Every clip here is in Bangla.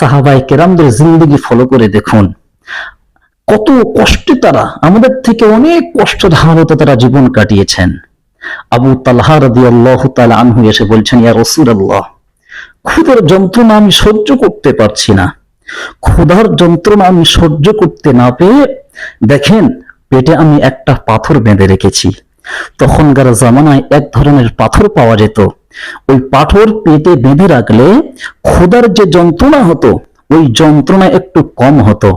সাহাবাই কেরামদের জিন্দগি ফলো করে দেখুন। কত কষ্টে তারা, আমাদের থেকে অনেক কষ্টের হালতে তারা জীবন কাটিয়েছেন। আবু তালহা রদি আল্লাহ তালা আনহু এসে বলছেন, ইয়া রসুল আল্লাহ ক্ষুদের যন্ত্রণা আমি সহ্য করতে পারছি না। ক্ষুধার যন্ত্রণা আমি সহ্য করতে না পেয়ে, দেখেন, পেটে আমি একটা পাথর বেঁধে রেখেছি। তখনকার জামানায় এক ধরনের পাথর পাওয়া যেত। ওই পাথর পেটে বেঁধে রাখলে ক্ষুধার যে যন্ত্রণা হতো, ওই যন্ত্রণা একটু কম হতো।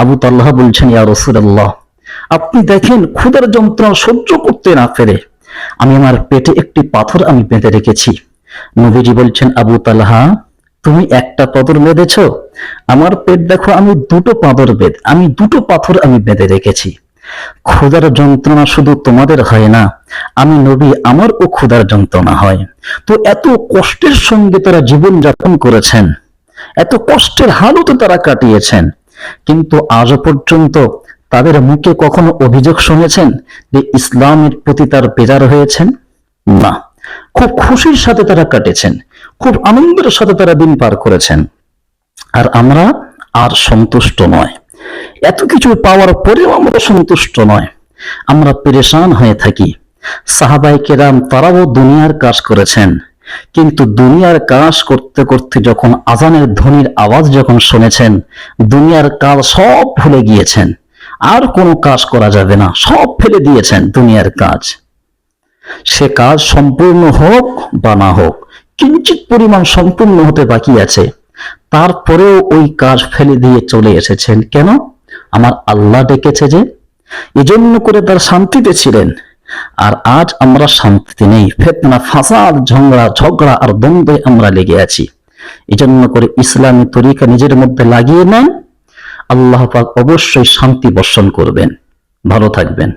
আবু তাল্লাহ বলছেন, ইয়া রসুল্লাহ আপনি দেখেন ক্ষুধার যন্ত্রণা সহ্য করতে না পেরে আমি আমার পেটে একটি পাথর আমি বেঁধে রেখেছি। নবীজি বলছেন, আবু তালহা তুমি একটা পাথর বেঁধেছ? আমার পেট দেখো, আমি দুটো পাথর বেঁধ, আমি দুটো পাথর আমি বেঁধে রেখেছি। ক্ষুধার যন্ত্রণা শুধু তোমাদের হয় না, আমি নবী আমারও ক্ষুধার যন্ত্রণা হয়। তো এত কষ্টের সঙ্গে তারা জীবন যাপন করেছেন, এত কষ্টের হালতে তারা কাটিয়েছেন, কিন্তু আজও পর্যন্ত তাদের মুখে কখনো অভিযোগ শুনেছেন যে ইসলামের প্রতি তার বেজার হয়েছেন? না। খুব খুশির সাথে তারা কাটেছেন, খুব আনন্দের সাথে তারা দিন পার করেছেন। আর আমরা আর সন্তুষ্ট নয়। এত কিছু পাওয়ার পরেও আমরা সন্তুষ্ট নয়। আমরা পেরেশান হয়ে থাকি। সাহাবাই কেরাম তারাও দুনিয়ার কাজ করেছেন। কিন্তু দুনিয়ার কাজ করতে করতে যখন আজানের ধ্বনির আওয়াজ যখন শুনেছেন, দুনিয়ার কাজ সব ভুলে গিয়েছেন। আর কোনো কাজ করা যাবে না, সব ফেলে দিয়েছেন দুনিয়ার কাজ। সে কাজ সম্পূর্ণ হোক বা না হোক, কিঞ্চিত পরিমাণ সম্পূর্ণ হতে বাকি আছে। তারপরেও ওই কাজ ফেলে দিয়ে চলে এসেছেন। কেন? আমার আল্লাহ ডেকেছে যে এজন্য করে তার শান্তিতে ছিলেন। আর আজ আমরা শান্তিতে নেই। ফেতনা, ফাসাদ, ঝগড়া ঝগড়া আর দ্বন্দ্বে আমরা লেগে আছি। এজন্য করে ইসলামী তরিকা নিজের মধ্যে লাগিয়ে নেন। আল্লাহ পাক অবশ্যই শান্তি বর্ষণ করবেন। ভালো থাকবেন।